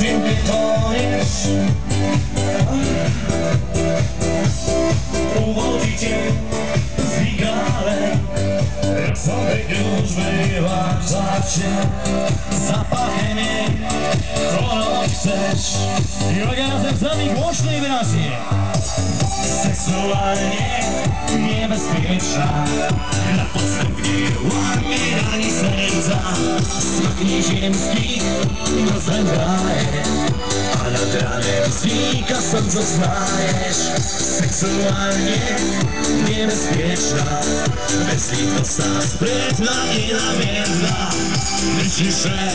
Ciebie boisz Uwodzi cię z migalek Jak sobie już wyważa się Zapachem jej kolor chcesz? I uwaga razem z nami głośno i wyraźnie. Seksualnie niebezpieczna. Na podstępnie łamie serca Smak nieziemskich rozęgaje A nad ranem znika sam zostajesz Seksualnie niebezpieczna Bezlitosna, sprytna i namiętna. Myślisz, że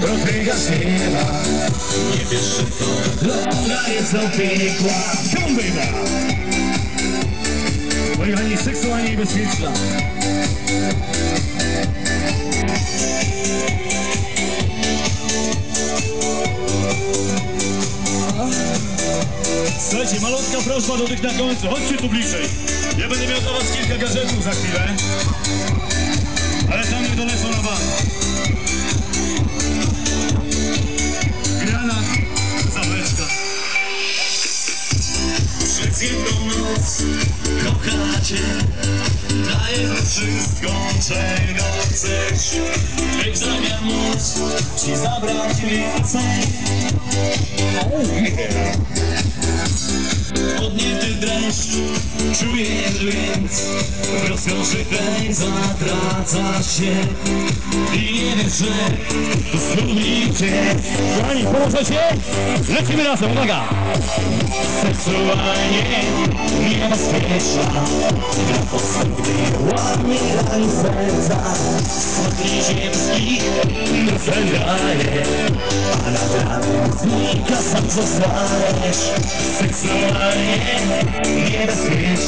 dotykasz nieba Nie wiesz, że to droga jest do piekła. Baby! Moi kochani, seksualnie niebezpieczna Słuchajcie, malutka prośba do tych na końcu, chodźcie tu bliżej. Ja będę miał dla was kilka gadżetów za chwilę. Ale tam nie dolecą na bank. Granat, zawleczka. Przez jedną noc kochacie Daję wam wszystko, czego chcesz Jak zamiar móc ci zabrać więcej Oh yeah Podniety dreszcz czujesz więc W rozkoszy tej zatraca się I nie wiesz, że to zgubicie Kochani, pomożecie? Lecimy razem, uwaga! Seksualnie niebezpieczna Dla postępnych łamie rani serca Smak nieziemskich rozlegaje A nad ranem znika sam zostajesz Seksualnie niebezpieczna